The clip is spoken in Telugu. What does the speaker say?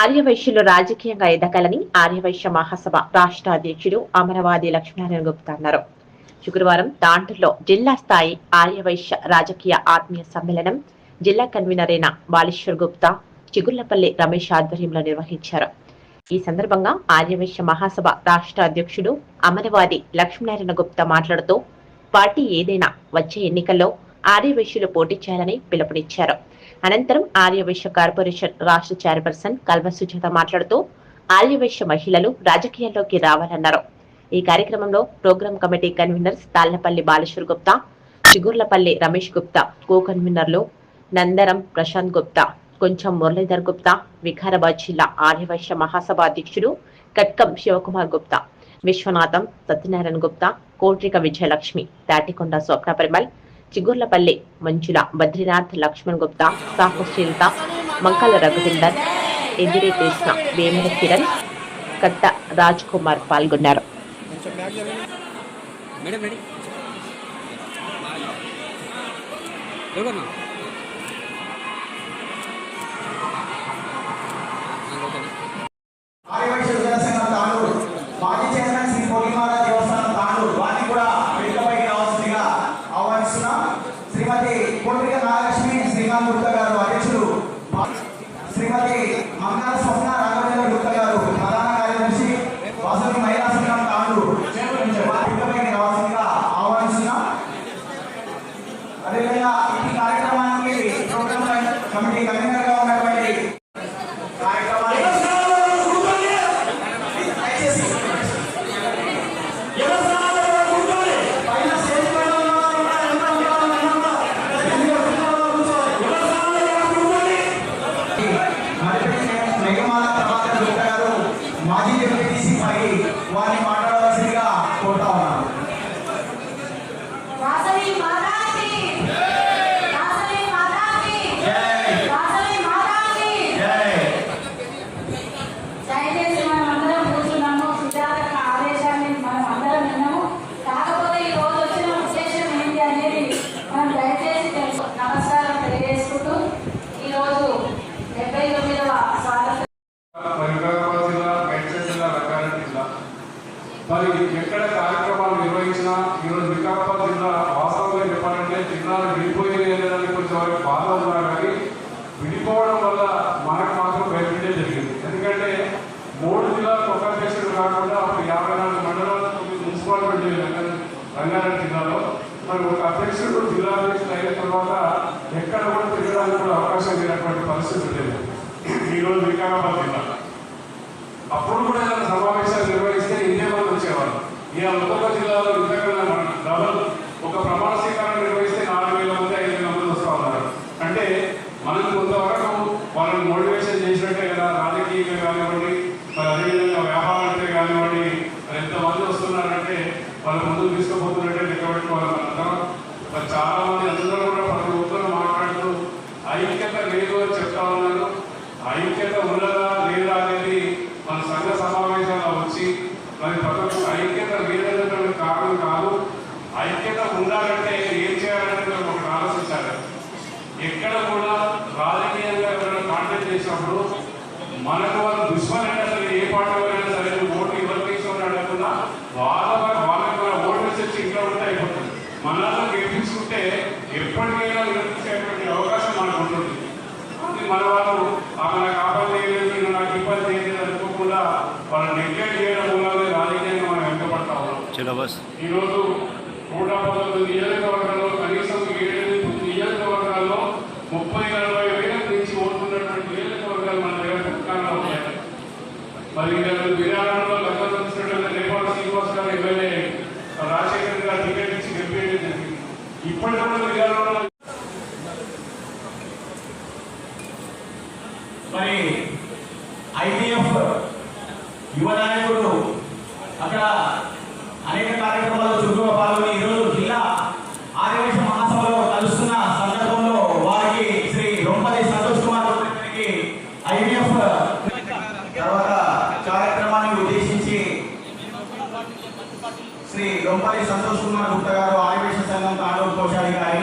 ఆర్యవైశ్యులు రాజకీయంగా ఎదగాలని ఆర్యవైశ్య మహాసభ రాష్ట్ర అధ్యక్షుడు అమరవాది లక్ష్మీనారాయణ గుప్తా అన్నారు. శుక్రవారం తాండూరులో జిల్లా స్థాయి ఆర్యవైశ్య రాజకీయ ఆత్మీయ సమ్మేళనం జిల్లా కన్వీనర్ అయిన బాలేశ్వర్ గుప్తా చిగుర్లపల్లి రమేష్ ఆధ్వర్యంలో నిర్వహించారు. ఈ సందర్భంగా ఆర్యవైశ్య మహాసభ రాష్ట్ర అధ్యక్షుడు అమరవాది లక్ష్మీనారాయణ గుప్తా మాట్లాడుతూ పార్టీ ఏదైనా వచ్చే ఎన్నికల్లో ఆర్యవైశ్యులు పోటీ చేయాలని పిలుపునిచ్చారు. అనంతరం ఆర్యవైశ్య కార్పొరేషన్ రాష్ట్ర చైర్పర్సన్ కల్వ సుజాత మాట్లాడుతూ ఆర్యవైశ్య మహిళలు రాజకీయాల్లోకి రావాలన్నారు. ఈ కార్యక్రమంలో programme committee conveners Tallapalli Baleshwar Gupta Chigurlapalli Ramesh Gupta co కన్వీనర్లు నందరం ప్రశాంత్ గుప్తా కొంచెం మురళీధర్ గుప్తా వికారాబాద్ జిల్లా ఆర్యవైశ్య మహాసభ అధ్యక్షుడు కట్కం శివకుమార్ గుప్తా విశ్వనాథం సత్యనారాయణ గుప్తా కోట్రిక విజయలక్ష్మి తాటికొండ స్వప్న పరిమల్ చిగుర్లపల్లి మంజుల బద్రీనాథ్ లక్ష్మణ్ గుప్తా సాహు శ్రీలత మంకల రఘువిందర్ ఎదిరి కృష్ణ వేముల కిరణ్ కట్ట రాజ్ కుమార్ పాల్గొన్నారు. మేడం కోటిక నాగలక్ష్మి శ్రీకాంత్ గుప్తా గారు అధ్యక్షులు. శ్రీమతి మంగళ స్వప్న రాఘవ ఈరోజు వికారాబాద్ జిల్లా వాస్తవంగా చెప్పాలంటే జిల్లాలు విడిపోయింది అనేదానికి కొంచెం వారికి బాధ ఉన్నారు కానీ విడిపోవడం వల్ల మనకు మాత్రం బయటపడే జరిగింది. ఎందుకంటే మూడు జిల్లాలకు ఒక అధ్యక్షుడు కాకుండా అప్పుడు యాభై నాలుగు మండలాలు తొమ్మిది మున్సిపాలిటీ రంగారెడ్డి జిల్లాలో. మరి ఒక అధ్యక్షుడు జిల్లా అధ్యక్షుడు అయిన తర్వాత ఎక్కడ కూడా తిరగడానికి కూడా అవకాశం లేనటువంటి పరిస్థితి లేదు ఈరోజు వికారాబాద్ జిల్లా. అప్పుడు కూడా ఏదైనా సమావేశాలు నిర్వహిస్తే ఇదే వాళ్ళు వచ్చేవాళ్ళు. ఈ ఒక్కొక్క జిల్లాలో ఇంతకన్నా మనం డబల్ ఒక ప్రమాణ స్వీకారం నిర్వహిస్తే నాలుగు వేల మంది ఐదు వేల మంది వస్తూ ఉన్నారు అంటే మనం కొంతవరకు వాళ్ళని మోటివేషన్ చేసినట్టే కదా రాజకీయంగా కానివ్వండి మరి అదేవిధంగా వ్యాపారంటే కానివ్వండి మరి ఎంతమంది వస్తున్నారంటే వాళ్ళ ముందుకు తీసుకుపోతున్నట్టే లెక్క పెట్టుకోవాలి మనందరం మరి చాలా మంది అందరూ కూడా ప్రతి ఒక్కరు మాట్లాడుతూ ఐక్యత లేదు అని చెప్తా ఉన్నారు. ఐక్యత ఉన్నదా లేదా అనేది మన సంఘ సమావేశాల్లో వచ్చి మరి ప్రతి ఐక్యత లేదనేటువంటి కారణం కాదు. ఐక్యత ఉండాలంటే ఏం చేయాలంటే ఒకటి ఆలోచించాలి. ఎక్కడ కూడా రాజకీయంగా ఎవరైనా కాంటాక్ట్ చేసినప్పుడు మనకు వాళ్ళు ఎప్పటికైనా అవకాశం మనకు ఉంటుంది. మన వాళ్ళు ఆ మన కాపాడు చేయలేదు నాకు ఇబ్బంది చేయలేదు అనుకోకుండా వాళ్ళని నెగ్లెక్ట్ చేయడం మూలంగా రాజకీయంగా మనం వెంటబడతా ఉన్నాం. ఈరోజు నూట పంతొమ్మిది నియోజకవర్గాల్లో మరి ఐటీఎఫ్ యువ నాయకుడు అక్కడ అనేక కార్యక్రమాల్లో చురుకుగా పాల్గొని ఈరోజు జిల్లా ఆదివేశ మహాసభలో కలుస్తున్న సందర్భంలో వారికి శ్రీ రొంపది సంతోష్ కుమార్ గారికి ఐటీఎఫ్ తర్వాత కార్యక్రమాన్ని ఉద్దేశించి శ్రీ రొంపది సంతోష్ కుమార్ గుప్త గారు ఆదివేశ సంఘం తాండూరు కోశాధికారి